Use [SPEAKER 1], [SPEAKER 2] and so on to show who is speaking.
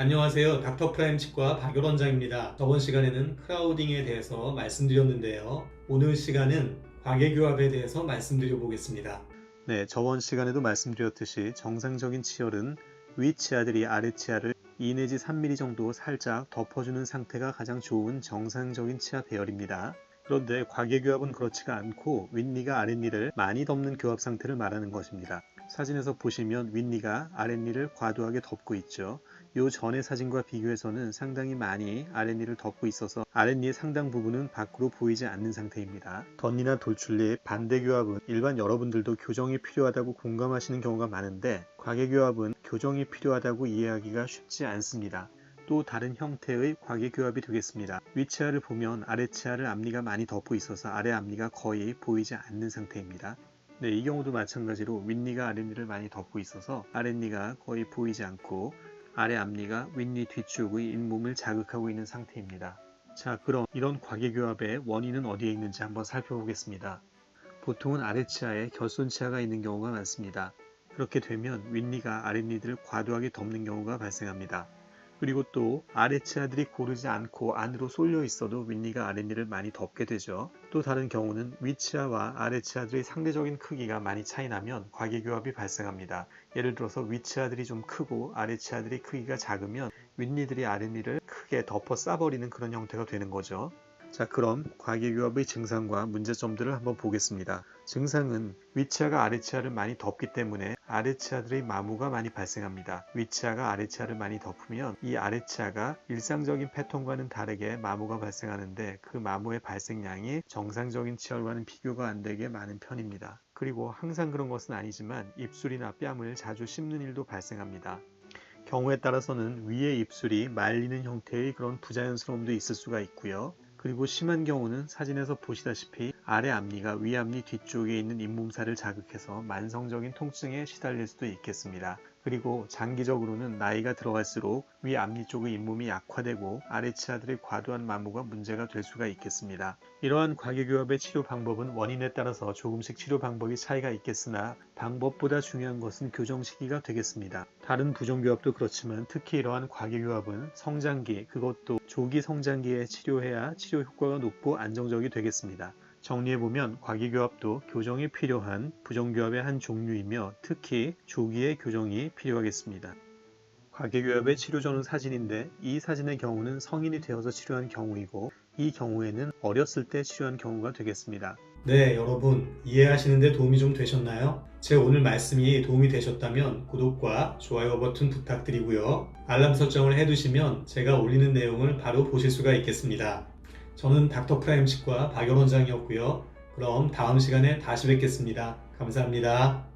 [SPEAKER 1] 안녕하세요. 닥터 프라임 치과 박열 원장입니다. 저번 시간에는 크라우딩에 대해서 말씀드렸는데요. 오늘 시간은 과계교합에 대해서 말씀드려 보겠습니다.
[SPEAKER 2] 네, 저번 시간에도 말씀드렸듯이 정상적인 치열은 위 치아들이 아래 치아를 2 내지 3mm 정도 살짝 덮어주는 상태가 가장 좋은 정상적인 치아 배열입니다. 그런데 과계교합은 그렇지가 않고 윗니가 아랫니를 많이 덮는 교합 상태를 말하는 것입니다. 사진에서 보시면 윗니가 아랫니를 과도하게 덮고 있죠. 요 전의 사진과 비교해서는 상당히 많이 아랫니를 덮고 있어서 아랫니의 상당 부분은 밖으로 보이지 않는 상태입니다. 덧니나 돌출리의 반대 교합은 일반 여러분들도 교정이 필요하다고 공감하시는 경우가 많은데 과계교합은 교정이 필요하다고 이해하기가 쉽지 않습니다. 또 다른 형태의 과계교합이 되겠습니다. 위치아를 보면 아래 치아를 앞니가 많이 덮고 있어서 아래 앞니가 거의 보이지 않는 상태입니다. 네, 이 경우도 마찬가지로 윗니가 아랫니를 많이 덮고 있어서 아랫니가 거의 보이지 않고 아래 앞니가 윗니 뒤쪽의 잇몸을 자극하고 있는 상태입니다. 자, 그럼 이런 과계교합의 원인은 어디에 있는지 한번 살펴보겠습니다. 보통은 아래치아에 겨손치아가 있는 경우가 많습니다. 그렇게 되면 윗니가 아랫니들을 과도하게 덮는 경우가 발생합니다. 그리고 또 아래 치아들이 고르지 않고 안으로 쏠려 있어도 윗니가 아랫니를 많이 덮게 되죠. 또 다른 경우는 윗치아와 아래 치아들의 상대적인 크기가 많이 차이 나면 과계교합이 발생합니다. 예를 들어서 윗치아들이 좀 크고 아래 치아들이 크기가 작으면 윗니들이 아랫니를 크게 덮어 싸버리는 그런 형태가 되는 거죠. 자 그럼 과계교합의 증상과 문제점들을 한번 보겠습니다. 증상은 윗치아가 아래치아를 많이 덮기 때문에 아래치아들의 마모가 많이 발생합니다. 윗치아가 아래치아를 많이 덮으면 이 아래치아가 일상적인 패턴과는 다르게 마모가 발생하는데 그 마모의 발생량이 정상적인 치열과는 비교가 안 되게 많은 편입니다. 그리고 항상 그런 것은 아니지만 입술이나 뺨을 자주 씹는 일도 발생합니다. 경우에 따라서는 위의 입술이 말리는 형태의 그런 부자연스러움도 있을 수가 있고요. 그리고 심한 경우는 사진에서 보시다시피 아래 앞니가 위 앞니 뒤쪽에 있는 잇몸살을 자극해서 만성적인 통증에 시달릴 수도 있겠습니다. 그리고 장기적으로는 나이가 들어갈수록 위 앞니 쪽의 잇몸이 약화되고 아래 치아들의 과도한 마모가 문제가 될 수가 있겠습니다. 이러한 과계교합의 치료 방법은 원인에 따라서 조금씩 치료 방법이 차이가 있겠으나 방법보다 중요한 것은 교정 시기가 되겠습니다. 다른 부종교합도 그렇지만 특히 이러한 과계교합은 성장기 그것도 조기 성장기에 치료해야 치료 효과가 높고 안정적이 되겠습니다. 정리해보면 과기교합도 교정이 필요한 부정교합의 한 종류이며 특히 조기의 교정이 필요하겠습니다. 과계교합의 치료전은 사진인데 이 사진의 경우는 성인이 되어서 치료한 경우이고 이 경우에는 어렸을 때 치료한 경우가 되겠습니다.
[SPEAKER 1] 네, 여러분 이해하시는데 도움이 좀 되셨나요? 제 오늘 말씀이 도움이 되셨다면 구독과 좋아요 버튼 부탁드리고요. 알람 설정을 해두시면 제가 올리는 내용을 바로 보실 수가 있겠습니다. 저는 닥터 프라임 치과 박연 원장이었고요. 그럼 다음 시간에 다시 뵙겠습니다. 감사합니다.